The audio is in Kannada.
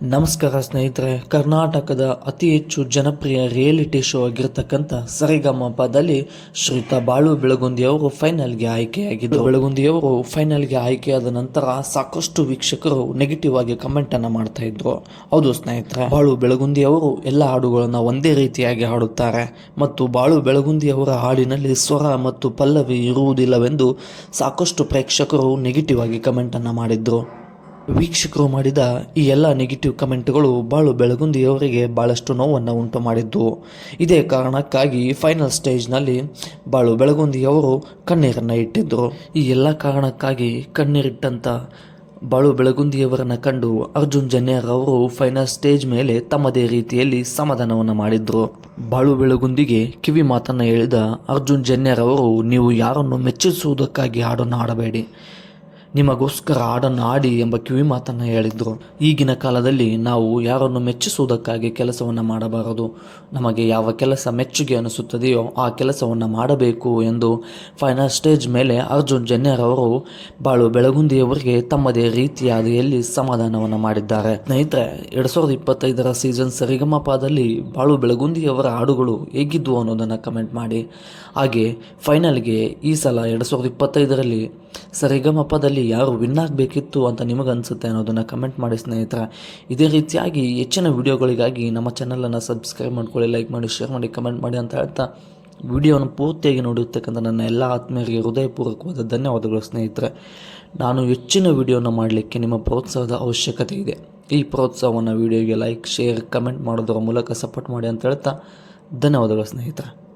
ನಮಸ್ಕಾರ ಸ್ನೇಹಿತರೆ, ಕರ್ನಾಟಕದ ಅತಿ ಹೆಚ್ಚು ಜನಪ್ರಿಯ ರಿಯಾಲಿಟಿ ಶೋ ಆಗಿರ್ತಕ್ಕಂಥ ಸರಿಗಮಪದಲ್ಲಿ ಶ್ರೀತಾ ಬಾಳು ಬೆಳಗುಂದಿಯವರು ಫೈನಲ್ಗೆ ಆಯ್ಕೆಯಾಗಿದ್ದರು ಬೆಳಗುಂದಿಯವರು ಫೈನಲ್ಗೆ ಆಯ್ಕೆಯಾದ ನಂತರ ಸಾಕಷ್ಟು ವೀಕ್ಷಕರು ನೆಗೆಟಿವ್ ಆಗಿ ಕಮೆಂಟ್ ಅನ್ನ ಮಾಡ್ತಾ ಇದ್ರು. ಹೌದು ಸ್ನೇಹಿತರೆ, ಬಾಳು ಬೆಳಗುಂದಿಯವರು ಎಲ್ಲ ಹಾಡುಗಳನ್ನ ಒಂದೇ ರೀತಿಯಾಗಿ ಹಾಡುತ್ತಾರೆ ಮತ್ತು ಬಾಳು ಬೆಳಗುಂದಿಯವರ ಹಾಡಿನಲ್ಲಿ ಸ್ವರ ಮತ್ತು ಪಲ್ಲವಿ ಇರುವುದಿಲ್ಲವೆಂದು ಸಾಕಷ್ಟು ಪ್ರೇಕ್ಷಕರು ನೆಗೆಟಿವ್ ಆಗಿ ಕಮೆಂಟ್ ಅನ್ನ ಮಾಡಿದ್ರು. ವೀಕ್ಷಕರು ಮಾಡಿದ ಈ ಎಲ್ಲ ನೆಗೆಟಿವ್ ಕಮೆಂಟ್ಗಳು ಬಾಳು ಬೆಳಗುಂದಿಯವರಿಗೆ ಭಾಳಷ್ಟು ನೋವನ್ನು ಉಂಟು ಮಾಡಿದ್ದು ಇದೇ ಕಾರಣಕ್ಕಾಗಿ ಫೈನಲ್ ಸ್ಟೇಜ್ನಲ್ಲಿ ಬಾಳು ಬೆಳಗುಂದಿಯವರು ಕಣ್ಣೀರನ್ನು ಇಟ್ಟಿದ್ದರು ಈ ಎಲ್ಲ ಕಾರಣಕ್ಕಾಗಿ ಕಣ್ಣೀರಿಟ್ಟಂಥ ಬಾಳು ಬೆಳಗುಂದಿಯವರನ್ನು ಕಂಡು ಅರ್ಜುನ್ ಜನ್ಯರ್ ಅವರು ಫೈನಲ್ ಸ್ಟೇಜ್ ಮೇಲೆ ತಮ್ಮದೇ ರೀತಿಯಲ್ಲಿ ಸಮಾಧಾನವನ್ನು ಮಾಡಿದ್ರು. ಬಾಳು ಬೆಳಗುಂದಿಗೆ ಕಿವಿ ಮಾತನ್ನು ಹೇಳಿದ ಅರ್ಜುನ್ ಜನ್ಯರ್ ಅವರು, ನೀವು ಯಾರನ್ನು ಮೆಚ್ಚಿಸುವುದಕ್ಕಾಗಿ ಹಾಡನ್ನು ಆಡಬೇಡಿ ನಿಮಗೋಸ್ಕರ ಹಾಡನ್ನು ಆಡಿ ಎಂಬ ಕಿವಿ ಮಾತನ್ನು ಹೇಳಿದ್ರು. ಈಗಿನ ಕಾಲದಲ್ಲಿ ನಾವು ಯಾರನ್ನು ಮೆಚ್ಚಿಸುವುದಕ್ಕಾಗಿ ಕೆಲಸವನ್ನು ಮಾಡಬಾರದು. ನಮಗೆ ಯಾವ ಕೆಲಸ ಮೆಚ್ಚುಗೆ ಅನಿಸುತ್ತದೆಯೋ ಆ ಕೆಲಸವನ್ನು ಮಾಡಬೇಕು ಎಂದು ಫೈನಲ್ ಸ್ಟೇಜ್ ಮೇಲೆ ಅರ್ಜುನ್ ಜನ್ಯರ್ ಅವರು ಬಾಳು ಬೆಳಗುಂದಿಯವರಿಗೆ ತಮ್ಮದೇ ರೀತಿಯಾದಿಯಲ್ಲಿ ಸಮಾಧಾನವನ್ನು ಮಾಡಿದ್ದಾರೆ. ಸ್ನೇಹಿತರೆ, ಎರಡ್ ಸಾವಿರದ ಇಪ್ಪತ್ತೈದರ ಸೀಸನ್ ಸರಿಗಮಪದಲ್ಲಿ ಬಾಳು ಬೆಳಗುಂದಿಯವರ ಹಾಡುಗಳು ಹೇಗಿದ್ವು ಅನ್ನೋದನ್ನು ಕಮೆಂಟ್ ಮಾಡಿ. ಹಾಗೆ, ಫೈನಲ್ಗೆ ಈ ಸಲ ಎರಡು ಸಾವಿರದ ಇಪ್ಪತ್ತೈದರಲ್ಲಿ ಸರಿಗಮಪದಲ್ಲಿ ಯಾರು ವಿನ್ ಆಗಬೇಕಿತ್ತು ಅಂತ ನಿಮಗನ್ಸುತ್ತೆ ಅನ್ನೋದನ್ನು ಕಮೆಂಟ್ ಮಾಡಿ ಸ್ನೇಹಿತರ. ಇದೇ ರೀತಿಯಾಗಿ ಹೆಚ್ಚಿನ ವಿಡಿಯೋಗಳಿಗಾಗಿ ನಮ್ಮ ಚಾನಲನ್ನು ಸಬ್ಸ್ಕ್ರೈಬ್ ಮಾಡ್ಕೊಳ್ಳಿ ಲೈಕ್ ಮಾಡಿ ಶೇರ್ ಮಾಡಿ ಕಮೆಂಟ್ ಮಾಡಿ ಅಂತ ಹೇಳ್ತಾ ವಿಡಿಯೋವನ್ನು ಪೂರ್ತಿಯಾಗಿ ನೋಡಿರ್ತಕ್ಕಂಥ ನನ್ನ ಎಲ್ಲ ಆತ್ಮೀಯರಿಗೆ ಹೃದಯಪೂರ್ವಕವಾದ ಧನ್ಯವಾದಗಳು ಸ್ನೇಹಿತರೆ. ನಾನು ಹೆಚ್ಚಿನ ವಿಡಿಯೋನ ಮಾಡಲಿಕ್ಕೆ ನಿಮ್ಮ ಪ್ರೋತ್ಸಾಹದ ಅವಶ್ಯಕತೆ ಇದೆ. ಈ ಪ್ರೋತ್ಸಾಹವನ್ನು ವಿಡಿಯೋಗೆ ಲೈಕ್ ಶೇರ್ ಕಮೆಂಟ್ ಮಾಡೋದರ ಮೂಲಕ ಸಪೋರ್ಟ್ ಮಾಡಿ ಅಂತ ಹೇಳ್ತಾ ಧನ್ಯವಾದಗಳು ಸ್ನೇಹಿತರೆ.